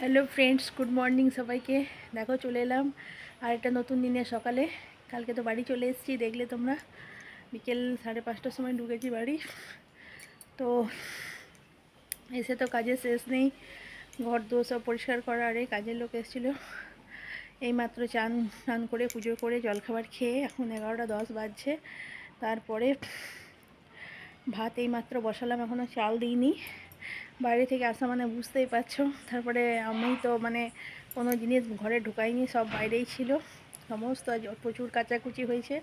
Hello friends good morning সবাইকে। দেখো চলে এলাম আর একটা নতুন দিনে সকালে। কালকে তো বাড়ি চলে এসেছি, দেখলে তোমরা। বিকেল সাড়ে পাঁচটার সময় ঢুকেছি বাড়ি। তো এসে তো কাজের শেষ নেই, ঘর দো সব পরিষ্কার করা, আরে কাজের লোক এসেছিল। এইমাত্র চান, স্নান করে, পুজো করে, জলখাবার খেয়ে এখন এগারোটা দশ বাজছে। তারপরে ভাত এইমাত্র বসালাম এখনও চাল দিইনি। বাইরে থেকে আসা মানে বুঝতেই পারছ। তারপরে আমি তো মানে কোনো জিনিস ঘরে ঢুকাইনি, সব বাইরেই ছিল। সমস্ত আজ প্রচুর কাচাকুচি হয়েছে।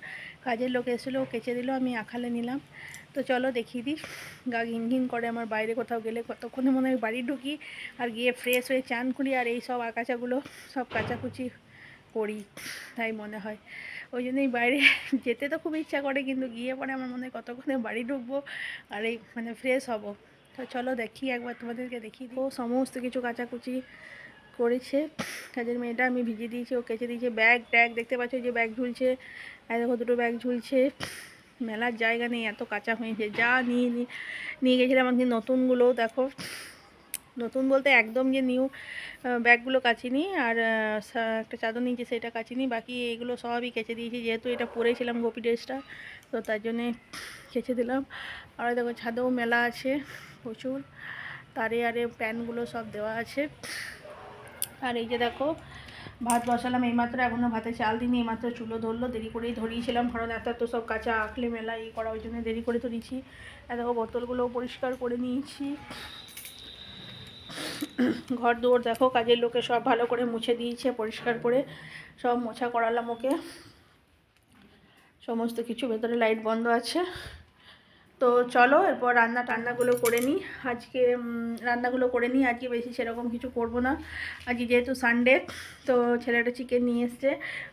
কাজের লোক এসেছিল কেচে দিল, আমি আখালে নিলাম। তো চলো দেখিয়ে দিই। গা ঘিন ঘিন করে আমার বাইরে কোথাও গেলে কতক্ষণে মনে হয় বাড়ি ঢুকি আর গিয়ে ফ্রেশ হয়ে চান করি আর এই সব আকাচাগুলো সব কাচাকুচি করি, তাই মনে হয়। ওই জন্যই বাইরে যেতে তো খুব ইচ্ছা করে, কিন্তু গিয়ে পরে আমার মনে হয় কতক্ষণে বাড়ি ঢুকবো আর এই মানে ফ্রেশ হব। তো চলো দেখি, একবার তোমাদেরকে দেখি ও, সমস্ত কিছু কাচাকুচি করেছে। কাজের মেয়েটা আমি ভিজিয়ে দিয়েছি, ও কেচে দিয়েছে। ব্যাগ, ট্যাগ, দেখতে পাচ্ছ যে ব্যাগ ঝুলছে। আর দেখো, দুটো ব্যাগ ঝুলছে। মেলার জায়গা নেই, এত কাঁচা হয়েছে। যা নিয়ে নিয়ে গেছিলাম আমাকে নতুনগুলোও দেখো। নতুন বলতে একদম যে নিউ ব্যাগগুলো কাচিনি, আর একটা চাদর নিয়েছে, সেটা কাচিনি। বাকি এগুলো সবই কেচে দিয়েছি, যেহেতু এটা পরেছিলাম গোপি ড্রেসটা। তো তার জন্যে কেচে দিলাম। আর দেখো ছাদেও মেলা আছে প্রচুর। তারে আরে প্যানগুলো সব দেওয়া আছে। আর এই যে দেখো, ভাত বসালাম এইমাত্র এখনও ভাতে চাল দিইনি, এইমাত্র চুলো ধরলো, দেরি করেই ধরিয়েছিলাম, কারণ এত তো সব কাঁচা আঁকলে মেলা এই করা, ওই জন্য দেরি করে ধরিয়েছি। আর দেখো বোতলগুলোও পরিষ্কার করে নিয়েছি। ঘর দুয়ার দেখো, কাজের লোকে সব ভালো করে মুছে দিয়েছে, পরিষ্কার করে সব মোছা করালাম ওকে। সমস্ত কিছু, ভেতরে লাইট বন্ধ আছে। তো চলো, এরপর রান্না টান্নাগুলো করে নিই। আজকে রান্নাগুলো করে নিই। আজকে বেশি সেরকম কিছু করব না। আজকে যেহেতু সানডে তো ছেলেটা চিকেন নিয়ে এসছে।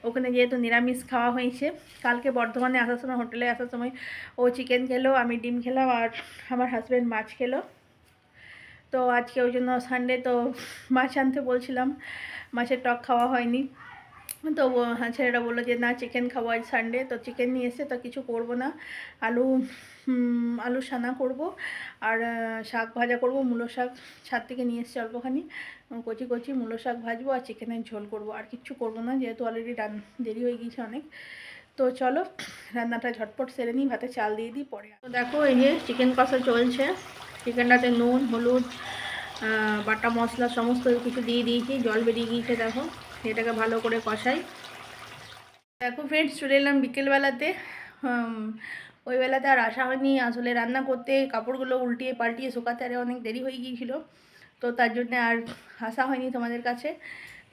ওখানে যেহেতু নিরামিষ খাওয়া হয়েছে। কালকে বর্ধমানে আসার সময়, হোটেলে আসার সময় ও চিকেন খেলো, আমি ডিম খেলাম আর আমার হাজব্যান্ড মাছ খেলো। তো আজকে ওই জন্য সানডে তো মাছ আনতে বলছিলাম। মাছের টক খাওয়া হয়নি। তো হ্যাঁ ছেলেটা বলল যে, না চিকেন খাব আজ সানডে তো চিকেন নিয়ে এসে তো কিছু করব না। আলু আলু সানা করব, আর শাক ভাজা করব, মূলো শাক। ছাদ থেকে নিয়ে এসছে অল্পখানি কচি কচি, মূলো শাক ভাজবো আর চিকেনের ঝোল করব। আর কিচ্ছু করব না, যেহেতু অলরেডি রান, দেরি হয়ে গিয়েছে অনেক। তো চলো, রান্নাটা ঝটপট সেরে নিই, ভাতে চাল দিয়ে দিই, পরে তো দেখো, এই যে চিকেন কষা চলছে। চিকেনটাতে নুন, হলুদ বাটা মশলা, সমস্ত কিছু দিয়ে দিয়েছি, জল বেরিয়ে গিয়েছে, দেখো। এটাকে ভালো করে কষাই। দেখো ফ্রেন্ডস চলে এলাম বিকেলবেলাতে। ওই বেলাতে আর আসা হয়নি। আসলে রান্না করতে কাপড়গুলো উল্টিয়ে পাল্টিয়ে শুকাতে আরে অনেক দেরি হয়ে গিয়েছিল। তো তার জন্য আর আসা হয়নি তোমাদের কাছে।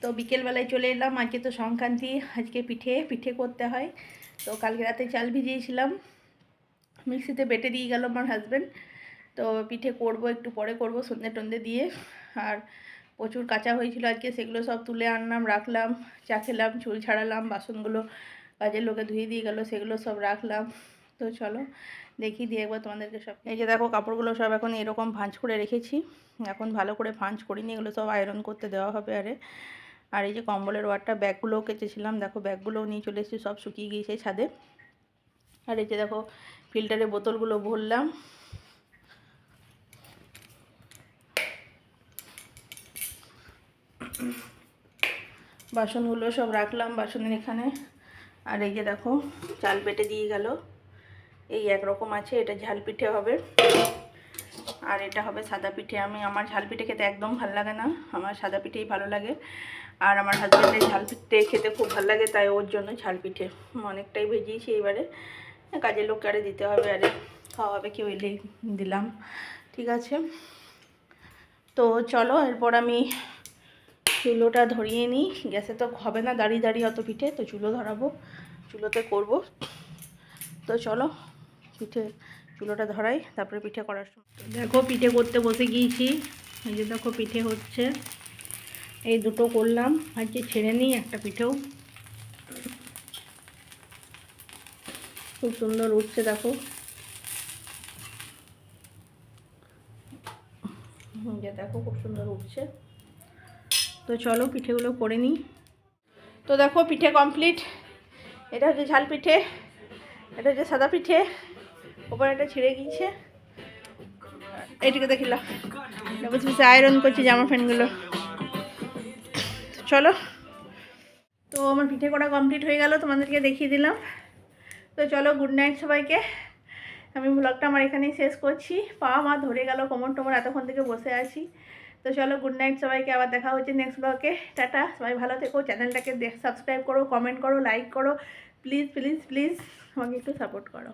তো বিকেলবেলায় চলে এলাম। আজকে তো সংক্রান্তি, আজকে পিঠে পিঠে করতে হয়। তো কালকে রাতে চাল ভিজিয়েছিলাম। মিক্সিতে বেটে দিয়ে গেল আমার হাজব্যান্ড তো পিঠে করব, একটু পরে করব সন্ধে টন্ধে দিয়ে। আর প্রচুর কাঁচা হয়েছিল আজকে, সেগুলো সব তুলে আনলাম, রাখলাম, চা খেলাম, চুল ছাড়ালাম, বাসনগুলো কাজের লোকে ধুয়ে দিয়ে গেলো, সেগুলো সব রাখলাম। তো চলো দেখি, দিয়ে একবার তোমাদেরকে সব এই যে দেখো, কাপড়গুলো সব এখন এরকম ভাঁজ করে রেখেছি। এখন ভালো করে ভাঁজ করিনি, এগুলো সব আয়রন করতে দেওয়া হবে আরে। আর এই যে কম্বলের ওয়ারটা ব্যাগগুলোও কেচেছিলাম, দেখো ব্যাগগুলোও নিয়ে চলে এসেছি, সব শুকিয়ে গিয়েছে ছাদে। আর এই যে দেখো ফিল্টারে বোতলগুলো ভরলাম। বাসনগুলো সব রাখলাম বাসনের এখানে। আর এই যে দেখো, চাল পেটে দিয়ে গেল। এই একরকম আছে, এটা ঝাল পিঠে হবে। আর এটা হবে সাদা পিঠে। আমি আমার ঝাল পিঠে খেতে একদম ভালো লাগে না। আমার সাদা পিঠেই ভালো লাগে। আর আমার হাজব্যান্ডের ঝাল পিঠে খেতে খুব ভালো লাগে, তাই ওর জন্য ঝাল পিঠে। অনেকটাই ভেজিয়েছি এবারে। কাজের লোককে আরে দিতে হবে, আরে খাওয়াবে কেউ এলেই দিলাম। ঠিক আছে? তো চলো, এরপর আমি চুলোটা ধরিয়ে নিই। গ্যাসে তো হবে না দাঁড়িয়ে দাঁড়িয়ে অত পিঠে, তো চুলো ধরাবো, চুলোতে করব। তো চলো, পিঠে, চুলোটা ধরাই, তারপরে পিঠে করার সময়। দেখো পিঠে করতে বসে গিয়েছি। এই যে দেখো পিঠে হচ্ছে। এই দুটো করলাম, আজকে ছেড়ে নিই একটা পিঠেও। খুব সুন্দর উঠছে, দেখো। যে দেখো, খুব সুন্দর উঠছে। তো চলো পিঠেগুলো করে নিই। তো দেখো পিঠে কমপ্লিট এটা হচ্ছে ঝাল পিঠে, এটা হচ্ছে সাদা পিঠে, ওপরে একটা ছিঁড়ে গিয়েছে। এইটিকে দেখিলা বসে বসে আয়রন করছি জামা প্যান্টগুলো। চলো। তো আমার পিঠে করা কমপ্লিট হয়ে গেল, তোমাদেরকে দেখিয়ে দিলাম। তো চলো গুড নাইট সবাইকে। আমি ব্লগটা আমার এখানেই শেষ করছি। পা মা ধরে গেল কোমর টোমর এতক্ষণ থেকে বসে আছি। তো চলো গুড নাইট সবাইকে, আবার দেখা হচ্ছে নেক্সট ব্লগে টাটা, সবাই ভালো থেকো চ্যানেলটাকে দেখ সাবস্ক্রাইব করো কমেন্ট করো লাইক করো। প্লিজ প্লিজ প্লিজ আমাকে একটু সাপোর্ট করো।